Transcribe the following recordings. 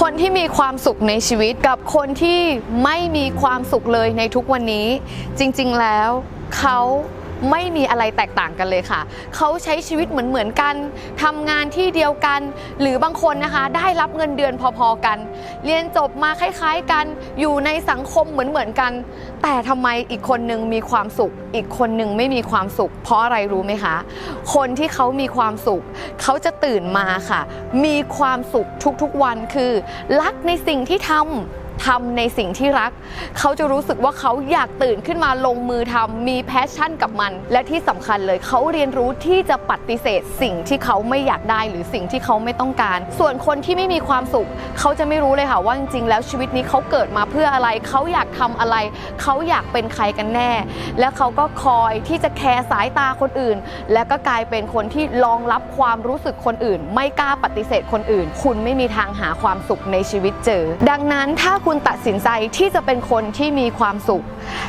คนที่มีความสุขในชีวิตกับคนที่ไม่มีความสุขเลยในทุกวันนี้ จริงๆแล้วเขา ไม่มีอะไรแตกต่างกันเลยค่ะ เขาใช้ชีวิตเหมือนเหมือนๆกันทำงานที่เดียวกัน หรือบางคนนะคะ ได้รับเงินเดือนพอๆกัน เรียนจบมาคล้าย ๆ กัน อยู่ในสังคมเหมือนเหมือนๆกัน แต่ทำไมอีกคนนึงมีความสุข อีกคนนึงไม่มีความสุข เพราะอะไรรู้ไหมคะ คนที่เขามีความสุข เขาจะตื่นมาค่ะ มีความสุขทุกๆวันคือ รักในสิ่งที่ทำ ทำในสิ่งที่รัก เขาจะรู้สึกว่าเขาอยากตื่นขึ้นมาลงมือทำมีแพชชั่นกับมัน และที่สำคัญเลยเขาเรียนรู้ที่จะปฏิเสธสิ่งที่เขาไม่อยากได้หรือสิ่งที่เขาไม่ต้องการ ส่วนคนที่ไม่มีความสุข เขาจะไม่รู้เลยค่ะว่าจริงๆ แล้วชีวิตนี้เขาเกิดมาเพื่ออะไร เขาอยากทำอะไร เขาอยากเป็นใครกันแน่ แล้วเขาก็คอยที่จะแคร์สายตาคนอื่น แล้วก็กลายเป็นคนที่รองรับความรู้สึกคนอื่น ไม่กล้าปฏิเสธคนอื่น คุณไม่มีทางหาความสุขในชีวิตเจอ ดังนั้นถ้าคุณตัดสินใจที่จะเป็นคนที่มีความสุข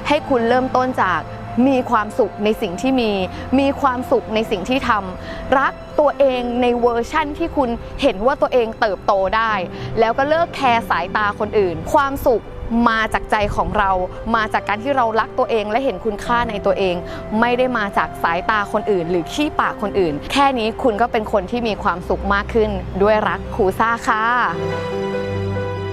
ให้คุณเริ่มต้นจากมีความสุขในสิ่งที่มี มีความสุขในสิ่งที่ทำรักตัวเองในเวอร์ชั่นที่คุณเห็นว่าตัวเองเติบโตได้ แล้วก็เลิกแคร์สายตาคนอื่น ความสุขมาจากใจของเรา มาจากการที่เรารักตัวเองและเห็นคุณค่าในตัวเอง ไม่ได้มาจากสายตาคนอื่น หรือขี้ปากคนอื่น แค่นี้คุณก็เป็นคนที่มีความสุขมากขึ้น ด้วยรักครูซ่าค่ะ